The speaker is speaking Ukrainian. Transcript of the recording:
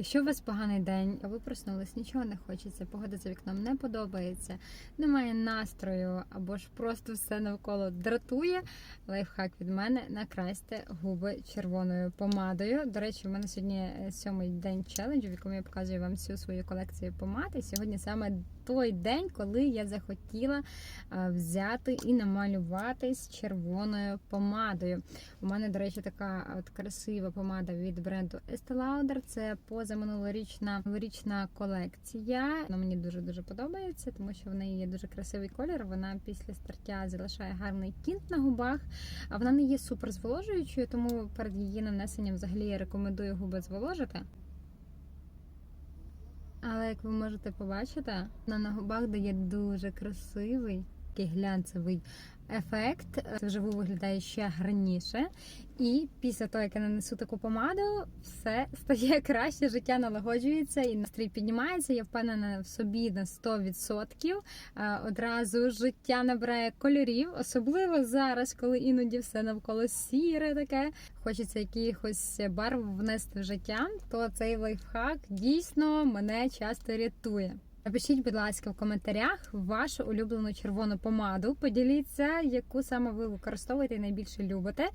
Якщо у вас поганий день, ви проснулись, нічого не хочеться, погода за вікном не подобається, немає настрою або ж просто все навколо дратує. Лайфхак від мене накрасьте губи червоною помадою. До речі, у мене сьогодні е, сьомий день челенджу, в якому я показую вам всю свою колекцію помад. І сьогодні саме той день, коли я захотіла е, взяти і намалюватись червоною помадою. У мене, до речі, така от красива помада від бренду Estee Lauder. Це позаминулорічна новорічна колекція. Вона мені дуже дуже подобається, тому що в неї є дуже красивий колір. Вона після стартя залишає гарний тінт на губах. А вона не є супер зволожуючою, тому перед її нанесенням взагалі я рекомендую губи зволожити. Але як ви можете побачити, вона на губах дає дуже красивий такий глянцевий ефект. Це вживу виглядає ще гарніше. І після того, як я нанесу таку помаду, все стає краще, життя налагоджується і настрій піднімається. Я впевнена в собі на 100%. Е, Одразу життя набирає кольорів, особливо зараз, коли іноді все навколо сіре таке. Хочеться якихось барв внести в життя, то цей лайфхак дійсно мене часто рятує. Напишіть, будь ласка, в коментарях вашу улюблену червону помаду. Поділіться, яку саме ви використовуєте і найбільше любите.